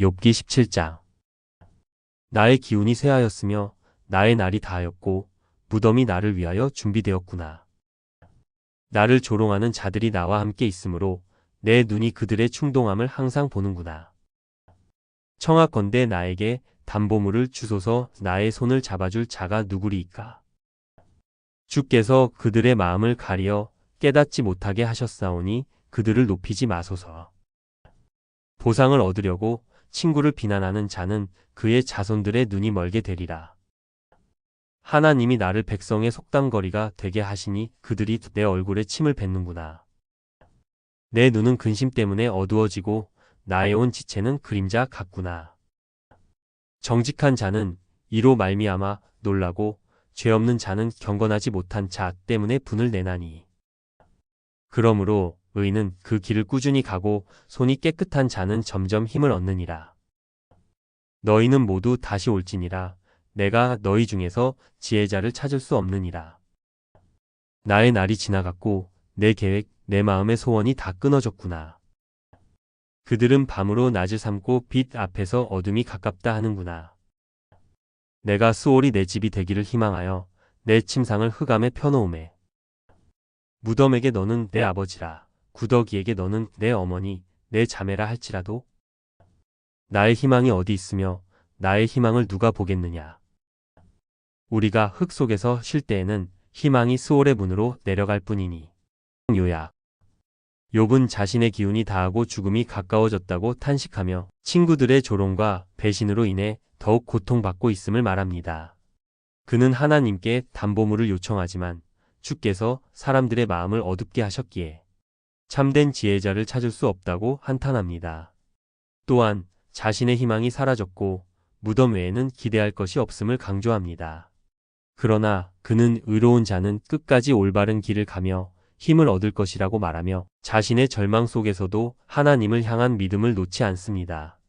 욥기 17장 나의 기운이 쇠하였으며 나의 날이 다하였고 무덤이 나를 위하여 준비되었구나. 나를 조롱하는 자들이 나와 함께 있으므로 내 눈이 그들의 충동함을 항상 보는구나. 청하건대 나에게 담보물을 주소서 나의 손을 잡아줄 자가 누구리이까. 주께서 그들의 마음을 가리어 깨닫지 못하게 하셨사오니 그들을 높이지 마소서. 보상을 얻으려고 친구를 비난하는 자는 그의 자손들의 눈이 멀게 되리라. 하나님이 나를 백성의 속담거리가 되게 하시니 그들이 내 얼굴에 침을 뱉는구나. 내 눈은 근심 때문에 어두워지고 나의 온 지체는 그림자 같구나. 정직한 자는 이로 말미암아 놀라고 죄 없는 자는 경건하지 못한 자 때문에 분을 내나니. 그러므로 의인은 그 길을 꾸준히 가고 손이 깨끗한 자는 점점 힘을 얻느니라. 너희는 모두 다시 올지니라. 내가 너희 중에서 지혜자를 찾을 수 없느니라. 나의 날이 지나갔고 내 계획, 내 마음의 소원이 다 끊어졌구나. 그들은 밤으로 낮을 삼고 빛 앞에서 어둠이 가깝다 하는구나. 내가 수월이 내 집이 되기를 희망하여 내 침상을 흑암에 펴놓음에. 무덤에게 너는 내 아버지라, 구더기에게 너는 내 어머니, 내 자매라 할지라도 나의 희망이 어디 있으며 나의 희망을 누가 보겠느냐. 우리가 흙 속에서 쉴 때에는 희망이 수월의 문으로 내려갈 뿐이니. 요약. 욥은 자신의 기운이 다하고 죽음이 가까워졌다고 탄식하며 친구들의 조롱과 배신으로 인해 더욱 고통받고 있음을 말합니다. 그는 하나님께 담보물을 요청하지만 주께서 사람들의 마음을 어둡게 하셨기에 참된 지혜자를 찾을 수 없다고 한탄합니다. 또한 자신의 희망이 사라졌고 무덤 외에는 기대할 것이 없음을 강조합니다. 그러나 그는 의로운 자는 끝까지 올바른 길을 가며 힘을 얻을 것이라고 말하며 자신의 절망 속에서도 하나님을 향한 믿음을 놓지 않습니다.